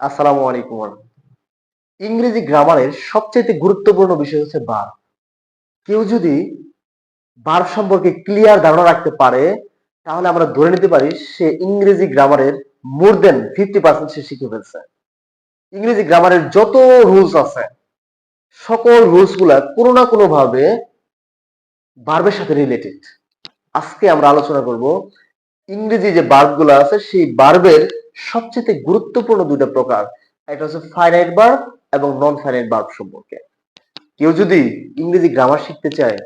আসসালামু আলাইকুম ইংরেজি গ্রামারের সবচেয়ে গুরুত্বপূর্ণ বিষয় হচ্ছে বার কেউ যদি বার সম্পর্কে ক্লিয়ার ধারণা রাখতে পারে, তাহলে আমরা ধরে নিতে পারি সে ইংরেজি গ্রামারের মোর দেন ফিফটি পার্সেন্ট সে শিখে ফেলছে। ইংরেজি গ্রামারের যত রুলস আছে, সকল রুলসগুলা কোনো না কোনো ভাবে বার্বের সাথে রিলেটেড আজকে আমরা আলোচনা করব ইংরেজি যে বার্বগুলো আছে, সেই বার্বের সবচেয়ে গুরুত্বপূর্ণ দুটো প্রকার। একটা হচ্ছে ফাইনাইট বার্ব এবং নন ফাইনাইট বার্ব সম্পর্কে। কেউ যদি ইংরেজি গ্রামার শিখতে চায়,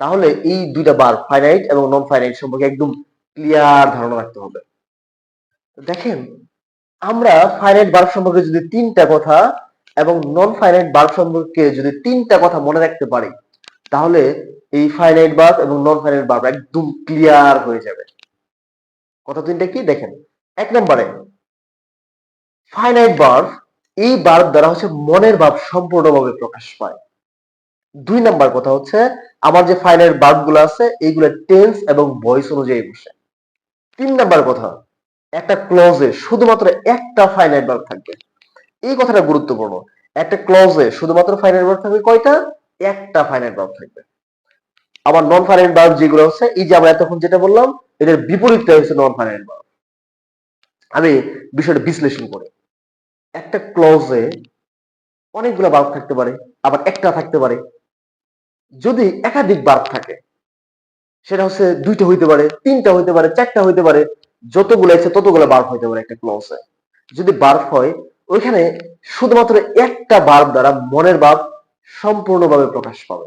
তাহলে এই দুইটা বার ফাইনাইট এবং নন ফাইনাইট সম্পর্কে একদম ক্লিয়ার ধারণা রাখতে হবে। দেখেন, আমরা ফাইনাইট বার্ব সম্পর্কে যদি তিনটা কথা এবং নন ফাইনাইট বার্ব সম্পর্কে যদি তিনটা কথা মনে রাখতে পারি, তাহলে এই ফাইনাইট বার্ব এবং নন ফাইনাইট বার্ব একদম ক্লিয়ার হয়ে যাবে। কথা তিনটা কি? দেখেন, এক নম্বরে ফাইনাইট বার্ব এই বার্ব দ্বারা হচ্ছে মনের ভাব সম্পূর্ণভাবে প্রকাশ পায়। দুই নাম্বার কথা হচ্ছে, আমার যে ফাইনাইট বার্বগুলো আছে এইগুলো টেন্স এবং ভয়েস অনুযায়ী বসে। তিন নাম্বার কথা, একটা ক্লজে শুধুমাত্র একটা ফাইনাইট বার্ব থাকবে। এই কথাটা গুরুত্বপূর্ণ, একটা ক্লজে শুধুমাত্র ফাইনাইট বার্ব থাকবে কয়টা? একটা ফাইনাইট বার্ব থাকবে। আবার নন ফাইনাইট বার্ব যেগুলো হচ্ছে এই যে আমরা এতক্ষণ যেটা বললাম এটার বিপরীতটা হচ্ছে নন ফাইনাইট বার্ব আমি বিষয়টা বিশ্লেষণ করি। একটা ক্লজে অনেকগুলো বার্ব থাকতে পারে, আবার একটা থাকতে পারে। যদি একাধিক বার্ব থাকে, সেটা হচ্ছে দুইটা হইতে পারে, তিনটা হইতে পারে, চারটা হইতে পারে, যতগুলো আছে ততগুলো বার্ব হইতে পারে একটা ক্লজে যদি বার্ব হয়, ওইখানে শুধুমাত্র একটা বার্ব দ্বারা মনের ভাব সম্পূর্ণভাবে প্রকাশ পাবে।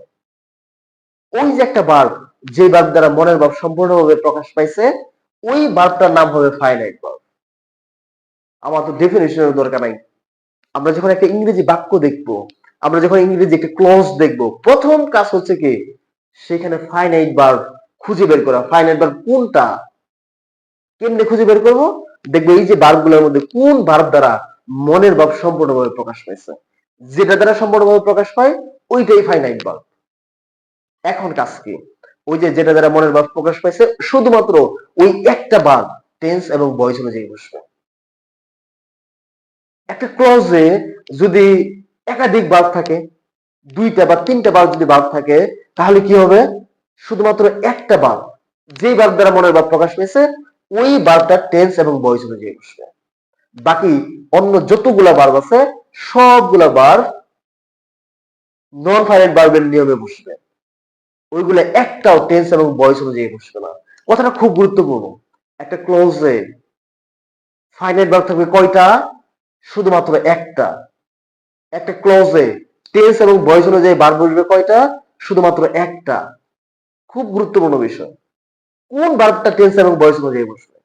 ওই যে একটা বার্ব যে বার্ব দ্বারা মনের ভাব সম্পূর্ণভাবে প্রকাশ পাইছে, ওই বার্বটার নাম হবে ফাইনাইট বার্ব আমার তো ডেফিনেশনের দরকার নাই। আমরা যখন একটা ইংরেজি বাক্য দেখব, আমরা যখন ইংরেজি একটা ক্লজ দেখব, প্রথম কাজ হচ্ছে কি? সেখানে ফাইনাইট বার্ব খুঁজে বের করা। ফাইনাইট বার্ব কোনটা? কেমনে খুঁজে বের করব? দেখব এই যে বার্বগুলোর মধ্যে কোন বার্ব দ্বারা মনের ভাব সম্পূর্ণভাবে প্রকাশ পাইছে। যেটা দ্বারা সম্পূর্ণভাবে প্রকাশ পায়, ওইটাই ফাইনাইট বার্ব এখন কাজ কি? ওই যে যেটা দ্বারা মনের ভাব প্রকাশ পাইছে, শুধুমাত্র ওই একটা বার্ব টেন্স এবং ভয়েস অনুযায়ী বসবে। একটা ক্লজে যদি একাধিক বার্ব থাকে, দুইটা বা তিনটা বার্ব যদি বার্ব থাকে, তাহলে কি হবে? শুধুমাত্র একটা বার্ব যে বার্ব দ্বারা মনের ভাব প্রকাশ পেয়েছে ওই বার্বটা টেন্স এবং বয়স অনুযায়ী বসবে। বাকি অন্য যতগুলা বার্ব আছে, সবগুলা বার্ব নন ফাইনাইট বার্বের নিয়মে বসবে। ওইগুলা একটাও টেন্স এবং ভয়েস অনুযায়ী বসবে না। কথাটা খুব গুরুত্বপূর্ণ। একটা ক্লোজে ফাইনাইট বার্ব থাকবে কয়টা? শুধুমাত্র একটা। একটা ক্লোজে টেন্স এবং ভয়েস অনুযায়ী বার বসবে কয়টা? শুধুমাত্র একটা। খুব গুরুত্বপূর্ণ বিষয়। কোন বার্বটা টেন্স এবং বয়স অনুযায়ী বসবে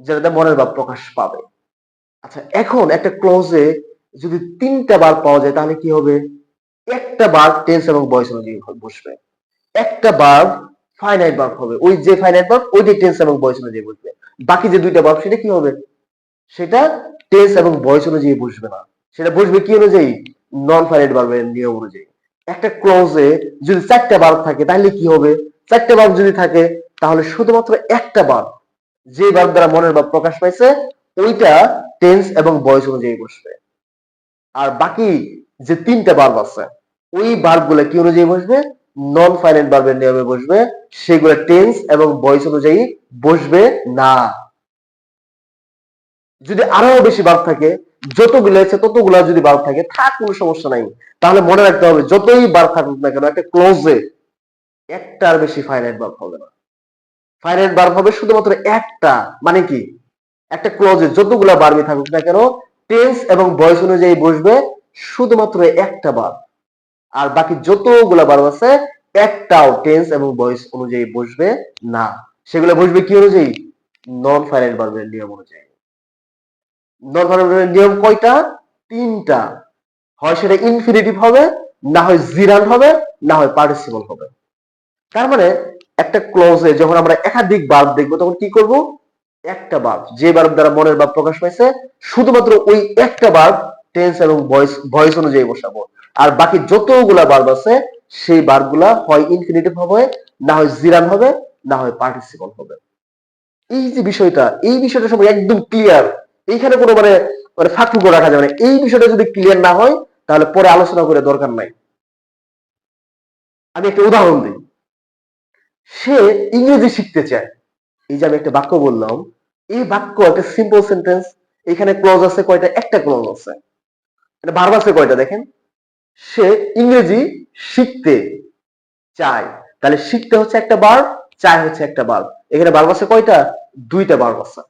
যেটাতে মনের ভাব প্রকাশ পাবে। আচ্ছা এখন একটা ক্লোজে যদি তিনটা বার পাওয়া যায়, তাহলে কি হবে? একটা বার টেন্স এবং বয়স অনুযায়ী বসবে। একটা বার ফাইনাইট বার্ব হবে। ওই যে ফাইনাইট বার্ব ওইটাই টেন্স এবং ভয়েস অনুযায়ী বসবে বাকি যে দুইটা বার্ব সেটা কি হবে? সেটা টেন্স এবং বয়স অনুযায়ী বসবে না। সেটা বসবে কি অনুযায়ী? নন ফাইনাইট বার্বের নিয়ম অনুযায়ী। একটা ক্লজে যদি চারটা বার্ব থাকে, তাহলে কি হবে? চারটা বার্ব যদি থাকে, তাহলে শুধুমাত্র একটা বার্ব যে বার্ব দ্বারা মনের ভাব প্রকাশ পাইছে, ওইটা টেন্স এবং বয়স অনুযায়ী বসবে। আর বাকি যে তিনটা বার্ব আছে, ওই বার্বগুলা কি অনুযায়ী বসবে? নন ফাইনাইট বার্বের নিয়মে বসবে, সেগুলো টেন্স এবং ভয়েস অনুযায়ী বসবে না। যদি আরও বেশি বার্ব থাকে, যতগুলো আছে ততগুলো যদি বার্ব থাকে, থাক, কোনো সমস্যা নাই। তাহলে মনে রাখতে হবে, যতই বার্ব থাকুক না কেন, একটা ক্লোজে একটার বেশি ফাইনাইট বার্ব হবে না। ফাইনাইট বার্ব হবে শুধুমাত্র একটা মানে কি? একটা ক্লোজে যতগুলা বার্বই থাকুক না কেন টেন্স এবং ভয়েস অনুযায়ী বসবে শুধুমাত্র একটা বার্ব আর বাকি যতগুলা বার্ব আছে, একটাও টেন্স এবং ভয়েস অনুযায়ী বসবে না। সেগুলো বসবে কি অনুযায়ী? নন ফাইনাইট বার্বের নিয়ম অনুযায়ী। নন ফাইনাইট নিয়ম কয়টা? তিনটা। হয় সেটা ইনফিনিটিভ হবে, না হয় জিরান হবে, না হয় পার্টিসিপল হবে। তার মানে একটা ক্লোজে যখন আমরা একাধিক বার্ব দেখব, তখন কি করব? একটা বার্ব যে বার্ব দ্বারা মনের ভাব প্রকাশ পাইছে, শুধুমাত্র ওই একটা বার্ব টেন্স এবং ভয়েস ভয়েস অনুযায়ী বসাবো। আর বাকি যতগুলা বার্ব আছে, সেই বার্বগুলা হয় ইনফিনিটিভ হবে, না হয় জিরান হবে, না হয় পার্টিসিপল হবে। এই যে বিষয়টা, এই বিষয়টা সম্পর্কে একদম ক্লিয়ার এইখানে কোনো মানে মানে ফাঁকফুকো রাখা যাবে না। এই বিষয়টা যদি ক্লিয়ার না হয়, তাহলে পরে আলোচনা করে দরকার নাই। আমি একটা উদাহরণ দিই। সে ইংরেজি শিখতে চায়। এই যে আমি একটা বাক্য বললাম, এই বাক্য একটা সিম্পল সেন্টেন্স এখানে ক্লজ আছে কয়টা? একটা ক্লজ আছে। ভার্ব আছে কয়টা দেখেন? সে ইংরেজি শিখতে চায়। তাহলে শিখতে হচ্ছে একটা বার, চায় হচ্ছে একটা বার। এখানে ভার্ব আছে কয়টা? দুইটা ভার্ব আছে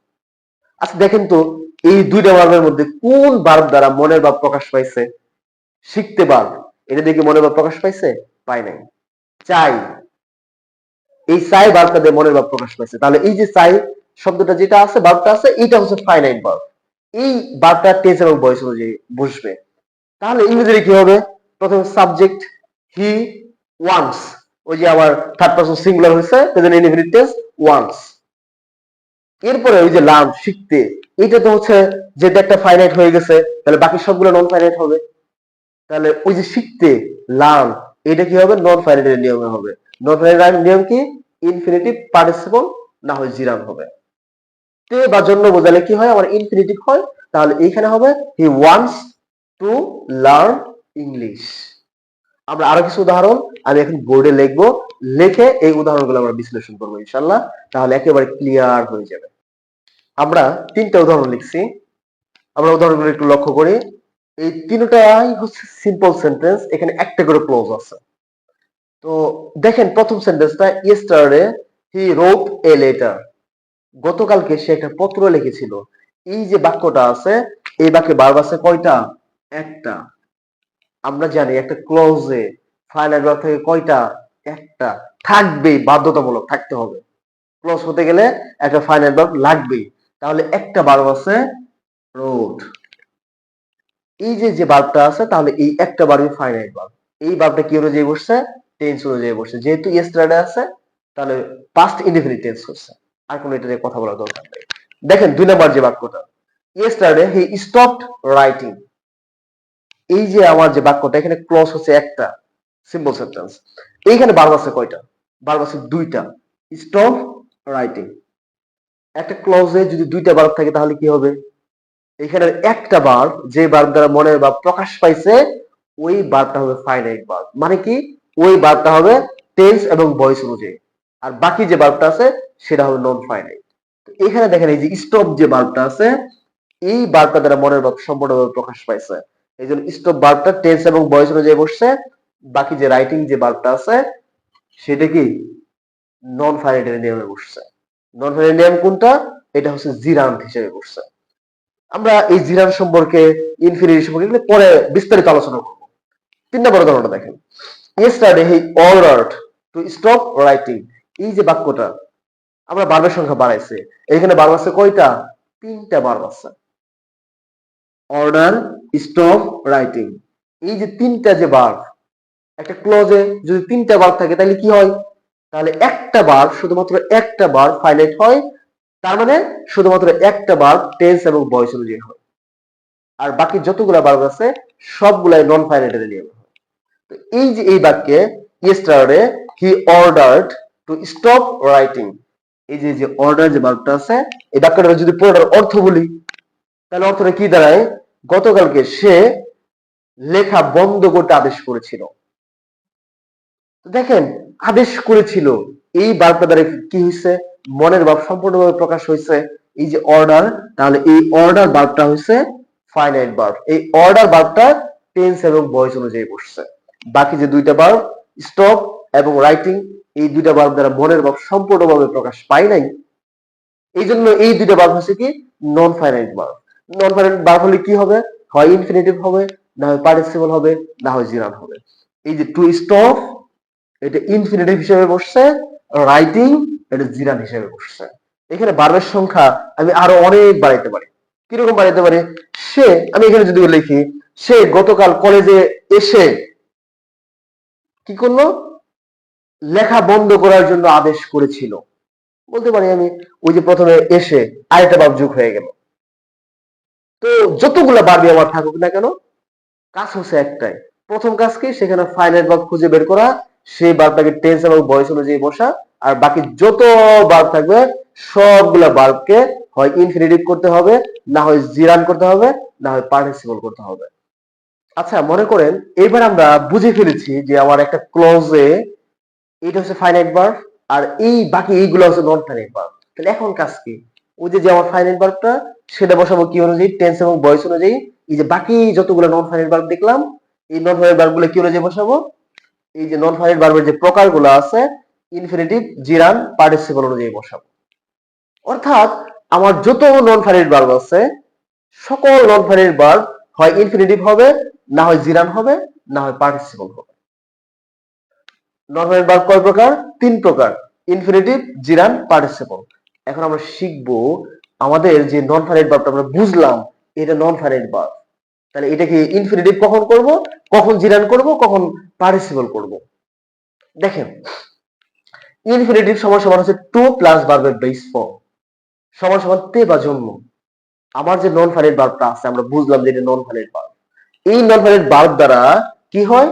আচ্ছা দেখেন তো, এই দুইটা ভার্বের মধ্যে কোন ভার্ব দ্বারা মনের ভাব প্রকাশ পাইছে? শিখতে ভার্ব। এটা দেখে মনের ভাব প্রকাশ পাইছে? পাই নাই। চাই। এই চাই ভার্বটা দিয়ে মনের ভাব প্রকাশ পাইছে। তাহলে এই যে চাই শব্দটা যেটা আছে, ভার্বটা আছে, এটা হচ্ছে ফাইনাইট ভার্ব। এই ভার্বটা টেন্স এবং ভয়েস অনুযায়ী বসবে তাহলে ইংরেজিতে কি হবে? প্রথমে সাবজেক্ট হি ওয়ান্স ওই যে আবার থার্ড পারসন সিঙ্গুলার হয়েছে প্রেজেন্ট ইনডিফিনিট টেন্স ওয়ান্স এরপরে ওই যে লাভ, শিখতে, এটা তো হচ্ছে যেটা একটা ফাইনাইট হয়ে গেছে, তাহলে বাকি সবগুলো নন ফাইনাইট হবে। তাহলে ওই যে শিখতে লার্ন এটা কি হবে? নন ফাইনাইটের নিয়মে হবে। নন ফাইনাইট নিয়ম কি? ইনফিনিটিভ পার্টিসিপল না হয় জিরান হবে। তে বা জন্য বোঝালে কি হয়? আমার ইনফিনিটিভ হয়, তাহলে এইখানে হবে he wants to learn English আমরা আরও কিছু উদাহরণ, আমি এখন বোর্ডে লিখব, লিখে এই উদাহরণগুলো আমরা বিশ্লেষণ করব ইনশাল্লাহ তাহলে একেবারে ক্লিয়ার হয়ে যাবে। আমরা তিনটা উদাহরণ লিখছি। আমরা উদাহরণগুলো একটু লক্ষ্য করি। এই তিনটাই হচ্ছে সিম্পল সেন্টেন্স এখানে একটা করে ক্লোজ আছে। তো দেখেন, প্রথম সেন্টেন্সটা yesterday he wrote a letter গতকালকে সে একটা পত্র লিখেছিল। এই যে বাক্যটা আছে, এই বাক্যে বার আছে কয়টা? একটা। আমরা জানি একটা ক্লোজে ফাইনাল থেকে কয়টা? একটা। থাকবেই, বাধ্যতামূলক থাকতে হবে। ক্লোজ হতে গেলে একটা ফাইনাল ভার্ব লাগবেই। তাহলে একটা ভার্ব আছে রোড এই যে যে ভার্বটা আছে, তাহলে এই একটা ভার্বই ফাইনাল ভার্ব এই ভার্বটা কি অনুযায়ী বসছে? টেন্স অনুযায়ী বসছে। যেহেতু ইয়েস্টারডে আছে, তাহলে পাস্ট ইনডিফিনিট টেন্স হচ্ছে। আর কোনো এটা নিয়ে কথা বলার দরকার নেই। দেখেন, দুই নম্বর যে বাক্যটা। ইয়েস্টারডে হি স্টপড রাইটিং এই যে আমার যে বাক্যটা, এখানে ক্লজ হচ্ছে একটা সিম্পল সেন্টেন্স এইখানে ভার্ব আছে কয়টা? ভার্ব আছে দুইটা স্টপ রাইটিং একটা ক্লজে যদি দুইটা ভার্ব থাকে, তাহলে কি হবে? এখানে একটা ভার্ব যে ভার্ব দ্বারা মনের ভাব প্রকাশ পাইছে, ওই ভার্বটা হবে ফাইনাইট ভার্ব মানে কি? ওই ভার্বটা হবে টেন্স এবং ভয়েস অনুযায়ী। আর বাকি যে ভার্বটা আছে, সেটা হবে নন ফাইনাইট এখানে দেখেন এই যে স্টপ যে ভার্বটা আছে, এই ভার্বটা দ্বারা মনের ভাব সম্পূর্ণভাবে প্রকাশ পাইছে। এই জন্য স্টপ ভার্বটা টেন্স এবং ভয়েস অনুযায়ী বসছে। বাকি যে রাইটিং যে ভার্বটা আছে, সেটা কি? নন নিয়মে বসছে। নন নিয়ম কোনটা? এটা হচ্ছে হিসেবে বসছে। আমরা এই জিরান সম্পর্কে ইনফিনিটি সম্পর্কে পরে বিস্তারিত আলোচনা করব। তিন নম্বর উদাহরণটা দেখেন। Yesterday he ordered to stop writing এই যে বাক্যটা, আমরা বার্বের সংখ্যা বাড়াইছে। এখানে বার্ব আছে কয়টা? তিনটা বার্ব আছে। Order stop writing. এই যে তিনটা যে বার্ব একটা ক্লোজে যদি তিনটা বার্ব থাকে, তাহলে কি হয়? তাহলে একটা বার শুধুমাত্র একটা বার ফাইনাইট হয়, তার মানে শুধুমাত্র একটা বার টেন্স এবং ভয়েস অনুযায়ী হয়। আর বাকি যতগুলা বার আছে, সবগুলাই নন ফাইনাইটের নিয়ম হয়। তো এই যে এই বাক্যে yesterday he ordered to stop writing এই যে যে অর্ডার যে বাক্যটা আছে, এই বাক্যটা যদি পুরোটার অর্থ বলি, তাহলে অর্থটা কি দাঁড়ায়? গতকালকে সে লেখা বন্ধ করতে আদেশ করেছিল। দেখেন, আদেশ করেছিল। এই বার্তা দ্বারা কি হয়েছে? মনের ভাব সম্পূর্ণভাবে প্রকাশ হয়েছে। এই যে অর্ডার তাহলে এই অর্ডার বার্বটা হয়েছে ফাইনাইট বার্ব এই অর্ডার বার্বটা টেন্স এবং ভয়েস অনুযায়ী বসছে। বাকি যে দুইটা বার্ব স্টপ এবং রাইটিং এই দুইটা বার্ব দ্বারা মনের ভাব সম্পূর্ণভাবে প্রকাশ পায় নাই। এই জন্য এই দুইটা বার্ব হচ্ছে কি non finite verb non finite verb হলে কি হবে? হয় ইনফিনিটিভ হবে, না হয় পার্টিসিপল হবে, না হয় জিরান হবে। এই যে এটা ইনফিনিটিভ হিসেবে বসছে রাইটিং এটা জিরান হিসেবে বসছে। এখানে সংখ্যা আমি আরও অনেক বাড়াইতে পারি। কীরকম বাড়াইতে পারি? সে, আমি এখানে যদি লিখি, সে গতকাল কলেজে এসে কি করল? লেখা বন্ধ করার জন্য আদেশ করেছিল। বলতে পারি আমি, ওই যে প্রথমে এসে আরেকটা বাব যুগ হয়ে গেল। তো যতগুলা বারবি আমার থাকুক না কেন, কাজ হচ্ছে একটাই। প্রথম কাজ কি? সেখানে ফাইনাল ভাব খুঁজে বের করা। সেই বার্বটাকে টেন্স এবং বয়স অনুযায়ী বসা। আর বাকি যত বার্ব থাকবে, সবগুলা বার্বকে হয় ইনফিনিটিভ করতে হবে, না হয় জিরান করতে হবে, না হয় পার্টিসিপল করতে হবে। আচ্ছা মনে করেন, এবার আমরা বুঝে ফেলেছি যে আমার একটা ক্লজে এটা হচ্ছে ফাইনাইট ভার্ব আর এই বাকি এইগুলো হচ্ছে নন ফাইনাইট ভার্ব তাহলে এখন কাজ কি? ওই যে আমার ফাইনাইট ভার্বটা সেটা বসাবো কি অনুযায়ী? টেন্স এবং ভয়েস অনুযায়ী। এই যে বাকি যতগুলো নন ফাইনাইট ভার্ব দেখলাম, এই নন ফাইনাইট ভার্বগুলো কি অনুযায়ী বসাবো? এই যে নন ফাইনাইট ভার্বের যে প্রকারগুলো আছে ইনফিনিটিভ জিরান পার্টিসিপল অনুযায়ী বসাবো। অর্থাৎ আমার যত নন ফাইনাইট ভার্ব আছে, সকল নন ফাইনাইট ভার্ব হয় ইনফিনিটিভ হবে, না হয় জিরান হবে, না হয় পার্টিসিপল হবে। নন ফাইনাইট ভার্ব কয় প্রকার? তিন প্রকার। ইনফিনিটিভ জিরান পার্টিসিপল এখন আমরা শিখব আমাদের যে নন ফাইনাইট ভার্বটা আমরা বুঝলাম, এটা নন ফাইনাইট ভার্ব তাহলে এটাকে ইনফিনিটিভ কখন করব? কখন জিরান করব? কখন পার্টিসিপল করব? দেখেন ইনফিনিটিভ সমান সমান হচ্ছে টু প্লাস ভার্বের বেস ফর্ম সমান সমান তে বা জন্ম আমার যে নন ফাইনাইট বার্বটা আছে, আমরা বুঝলাম যে এটা নন ফাইনাইট বার্ব এই নন ফাইনাইট বার্ব দ্বারা কি হয়?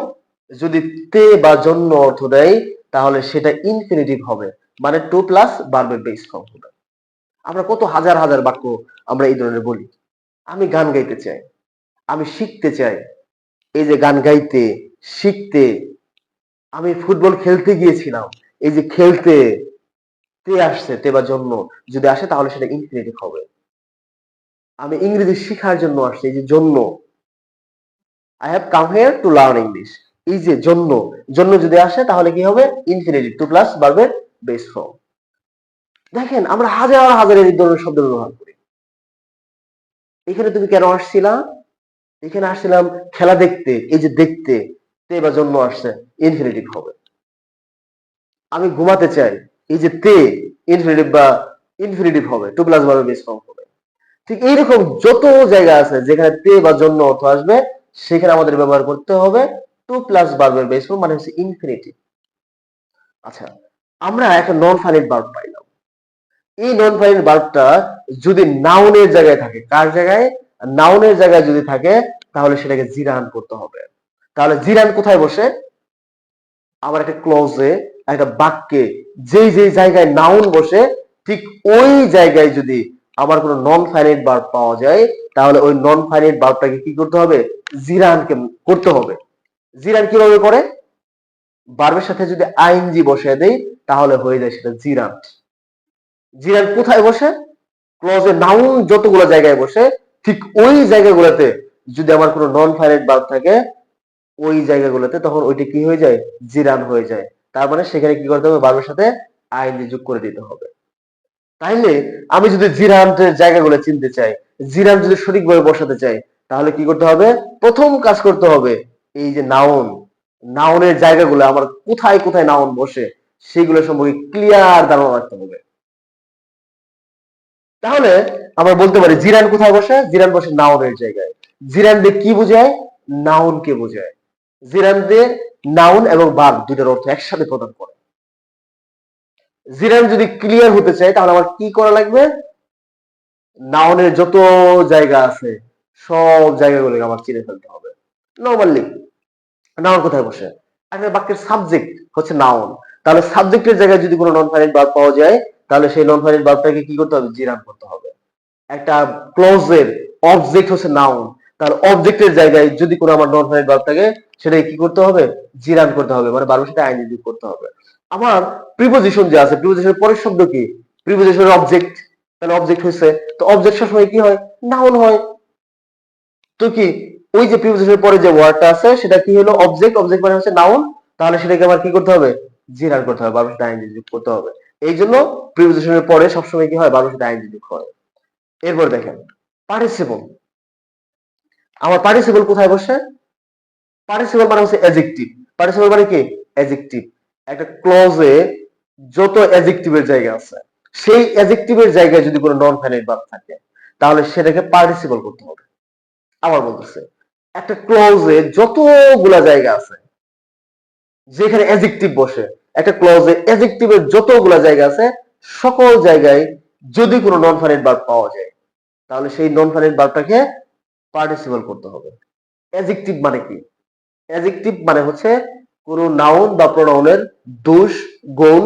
যদি তে বা জন্য অর্থ দেয়, তাহলে সেটা ইনফিনিটিভ হবে। মানে টু প্লাস ভার্বের বেস ফর্ম হবে। আমরা কত হাজার হাজার বাক্য আমরা এই ধরনের বলি। আমি গান গাইতে চাই, আমি শিখতে চাই, এই যে গান গাইতে, শিখতে, আমি ফুটবল খেলতে গিয়েছিলাম, এই যে খেলতে, তে আসছে, তে বা জন্য যদি আসে তাহলে সেটা ইনফিনিটিভ হবে। আমি ইংরেজি শিখার জন্য আসছি, এই যে জন্য। I have come here to learn English এই যে জন্য জন্য যদি আসে তাহলে কি হবে? ইনফিনিটিভ টু প্লাস ভার্বের বেস ফর্ম দেখেন, আমরা হাজার হাজার এই ধরনের শব্দ ব্যবহার করি। এখানে তুমি কেন আসছিলা? এখানে আসছিলাম খেলা দেখতে, এই যে দেখতে, তে বা জন্য আসছে ইনফিনিটিভ হবে আমি ঘুমাতে চাই, এই যে তে ইনফিনিটিভ বা ইনফিনিটিভ হবে টু প্লাস ভার্বের বেস ফর্ম হবে ঠিক এইরকম যত জায়গা আছে, যেখানে তে বা জন্য অর্থ আসবে, সেখানে আমাদের ব্যবহার করতে হবে টু প্লাস ভার্বের বেস ফর্ম মানে হচ্ছে ইনফিনিটিভ আচ্ছা আমরা একটা নন ফাইনাইট ভার্ব পাইলাম। এই নন ফাইনাইট ভার্বটা যদি নাউনের জায়গায় থাকে, কার জায়গায়? নাউনের জায়গায় যদি থাকে, তাহলে সেটাকে জিরান করতে হবে। তাহলে জিরান কোথায় বসে? আবার একটা ক্লোজে একটা বাক্যে, যেই যেই জায়গায় নাউন বসে, ঠিক ওই জায়গায় যদি আবার কোনো নন ফাইনাইট ভার্ব পাওয়া যায়, তাহলে ওই নন ফাইনাইট ভার্বটাকে কি করতে হবে? জিরানকে করতে হবে। জিরান কীভাবে করে? বার্বের সাথে যদি আইনজি বসে দেই, তাহলে হয়ে যায় সেটা জিরান জিরান কোথায় বসে? ক্লজে নাউন যতগুলো জায়গায় বসে, ঠিক ওই জায়গাগুলোতে যদি আমার কোনো নন ফাইনাইট ভার্ব থাকে, ওই জায়গাগুলোতে তখন ওইটা কি হয়ে যায়? জিরান হয়ে যায়। তার মানে সেখানে কি করতে হবে? ভার্বের সাথে আইনজি যোগ করে দিতে হবে। তাইলে আমি যদি জিরান্টের জায়গাগুলো চিনতে চাই জিরান যদি সঠিকভাবে বসাতে চাই, তাহলে কি করতে হবে? প্রথম কাজ করতে হবে, এই যে নাউন, নাউনের জায়গাগুলো আমার কোথায় কোথায় নাউন বসে, সেগুলো সম্পর্কে ক্লিয়ার ধারণা রাখতে হবে। তাহলে আমরা বলতে পারি জিরান কোথায় বসে? জিরান বসে নাউনের জায়গায়। জিরান দিয়ে কি বোঝায়? নাউন কে বোঝায়। জিরান দিয়ে নাউন এবং বাঘ দুইটার অর্থ একসাথে প্রদান করে। জিরান যদি ক্লিয়ার হতে চাই তাহলে আমার কি করা লাগবে? নাউনের যত জায়গা আছে, সব জায়গাগুলোকে আমার চিনে ফেলতে হবে। নর্মালি নাউন কোথায় বসে? একটা বাক্যের সাবজেক্ট হচ্ছে নাউন। তাহলে সাবজেক্টের জায়গায় যদি কোনো নন ফাইনাইট ভার্ব পাওয়া যায় তাহলে সেই নন ফাইনাইট ভার্বটাকে কি করতে হবে? জিরান করতে হবে। একটা ক্লোজের অবজেক্ট হচ্ছে নাউন তাহলে অবজেক্টের জায়গায় যদি কোনো আমার নন ফাইনাইট ভার্ব থাকে সেটাকে কি করতে হবে? জিরান করতে হবে। মানে ভার্বের সাথে আইনি যোগ করতে হবে। আমার প্রিপোজিশন যে আছে প্রিপোজিশনের পরের শব্দ কি? প্রিপোজিশনের অবজেক্ট তাহলে অবজেক্ট হয়েছে তো অবজেক্ট সবসময় কি হয়? নাউন হয়। তো কি? ওই যে প্রিপোজিশনের পরে যে ওয়ার্ডটা আছে, সেটা কি হলো? অবজেক্ট অবজেক্ট মানে হচ্ছে নাউন তাহলে সেটাকে আমার কি করতে হবে? জিরান করতে হবে। ভার্বের সাথে আইনি যোগ করতে হবে। এই জন্য প্রিপোজিশনের পরে সবসময় কি হয়? ভার্বের সাথে আইনি হয়। এরপর দেখেন পার্টিসিপল আমার পার্টিসিপল কোথায় বসে? পার্টিসিপল মানে হচ্ছে অ্যাডজেক্টিভ পার্টিসিপল মানে কি? অ্যাডজেক্টিভ একটা ক্লজে যত অ্যাডজেক্টিভের জায়গা আছে, সেই অ্যাডজেক্টিভের জায়গায় যদি কোনো নন ফাইনাইট ভার্ব থাকে, তাহলে সেটাকে পার্টিসিপল করতে হবে। আবার বলতেছে, একটা ক্লজে যতগুলা জায়গা আছে যেখানে অ্যাডজেক্টিভ বসে, একটা ক্লজে অ্যাডজেক্টিভের যতগুলা জায়গা আছে, সকল জায়গায় যদি কোনো নন ফাইনাইট ভার্ব পাওয়া যায়, তাহলে সেই নন ফাইনাইট ভার্বটাকে পার্টিসিপল করতে হবে। অ্যাডজেক্টিভ মানে কি? অ্যাডজেক্টিভ মানে হচ্ছে কোনো নাউন বা প্রোনাউনের দোষ, গুণ,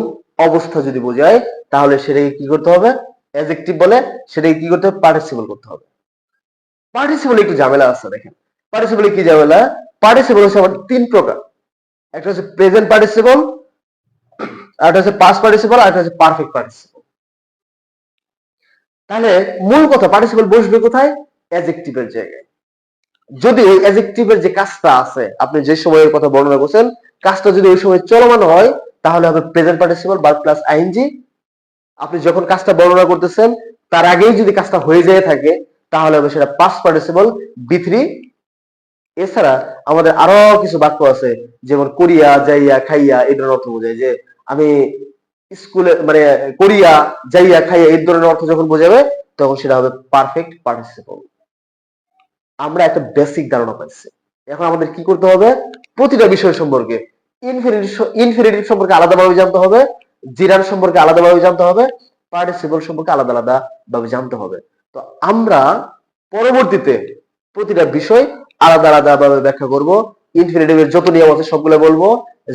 অবস্থা যদি বোঝায় তাহলে সেটাকে কি করতে হবে? অ্যাজেক্টিভ বলে সেটাকে কি করতে হবে? পার্টিসিপল করতে হবে। পার্টিসিপল একটু ঝামেলা আছে, দেখেন। পার্টিসিপলে কি ঝামেলা? পার্টিসিপল হচ্ছে আমার তিন প্রকার। একটা হচ্ছে প্রেজেন্ট পার্টিসিপল আরেকটা হচ্ছে পাস্ট পার্টিসিপল আর একটা হচ্ছে পারফেক্ট পার্টিসিপল তাহলে মূল কথা পার্টিসিপল বসবে কোথায়? অ্যাজেক্টিভের জায়গায়। যদি ওই অ্যাজেক্টিভের যে কাজটা আছে, আপনি যে সময়ের কথা বর্ণনা করছেন, কাজটা যদি ওই সময় চলমান হয়, তাহলে হবে প্রেজেন্ট পার্টিসিপল বার প্লাস আইএনজি আপনি যখন কাজটা বর্ণনা করতেছেন, তার আগেই যদি কাজটা হয়ে যেয়ে থাকে, তাহলে হবে সেটা পাস্ট পার্টিসিপল বি থ্রি এছাড়া আমাদের আরও কিছু বাক্য আছে, যেমন করিয়া, যাইয়া, খাইয়া, এই ধরনের অর্থ বোঝায়। যে আমি স্কুলে মানে করিয়া, যাইয়া, খাইয়া, এই ধরনের অর্থ যখন বোঝাবে, তখন সেটা হবে পারফেক্ট পার্টিসিপল আমরা একটা বেসিক ধারণা পাইছি এখন আমাদের কি করতে হবে? প্রতিটা বিষয় সম্পর্কে ইনফিনিটিভ সম্পর্কে আলাদাভাবে জানতে হবে জিরান সম্পর্কে আলাদাভাবে জানতে হবে পার্টিসিপল সম্পর্কে আলাদা আলাদা ভাবে জানতে হবে। তো আমরা পরবর্তীতে প্রতিটা বিষয় আলাদা আলাদা ভাবে ব্যাখ্যা করব। করব ইনফিনিটিভের যত নিয়ম আছে সবগুলো বলব।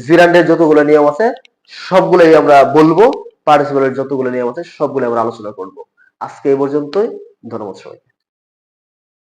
জিরান্ডের যতগুলো নিয়ম আছে সবগুলোই আমরা বলব। পার্টিসিপলের যতগুলো নিয়ম আছে সবগুলো আমরা আলোচনা করব। আজকে এই পর্যন্তই। ধন্যবাদ সবাই